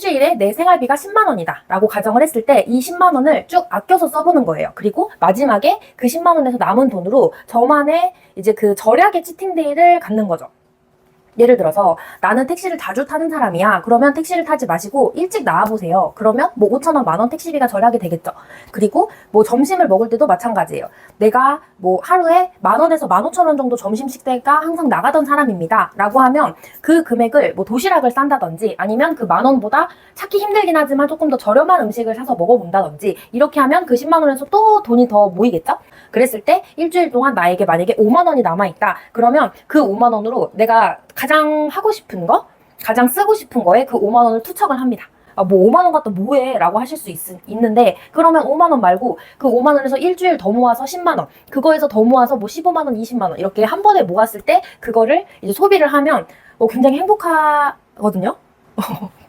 일주일에 내 생활비가 10만 원이다 라고 가정을 했을 때 이 10만 원을 쭉 아껴서 써보는 거예요. 그리고 마지막에 그 10만 원에서 남은 돈으로 저만의 이제 그 절약의 치팅데이를 갖는 거죠. 예를 들어서 나는 택시를 자주 타는 사람이야. 그러면 택시를 타지 마시고 일찍 나와보세요. 그러면 뭐 5천 원, 만원 택시비가 절약이 되겠죠. 그리고 뭐 점심을 먹을 때도 마찬가지예요. 내가 뭐 하루에 만 원에서 만 오천 원 정도 점심 식대가 항상 나가던 사람입니다. 라고 하면 그 금액을 뭐 도시락을 싼다든지 아니면 그 만 원보다 찾기 힘들긴 하지만 조금 더 저렴한 음식을 사서 먹어본다든지 이렇게 하면 그 10만 원에서 또 돈이 더 모이겠죠? 그랬을 때 일주일 동안 나에게 만약에 5만 원이 남아있다. 그러면 그 5만 원으로 내가 가장 하고 싶은 거, 가장 쓰고 싶은 거에 그 5만 원을 투척을 합니다. 아, 뭐 5만 원 갖다 뭐해? 라고 하실 수 있, 있는데 그러면 5만 원 말고 그 5만 원에서 일주일 더 모아서 10만 원 그거에서 더 모아서 뭐 15만 원, 20만 원 이렇게 한 번에 모았을 때 그거를 이제 소비를 하면 뭐 굉장히 행복하거든요.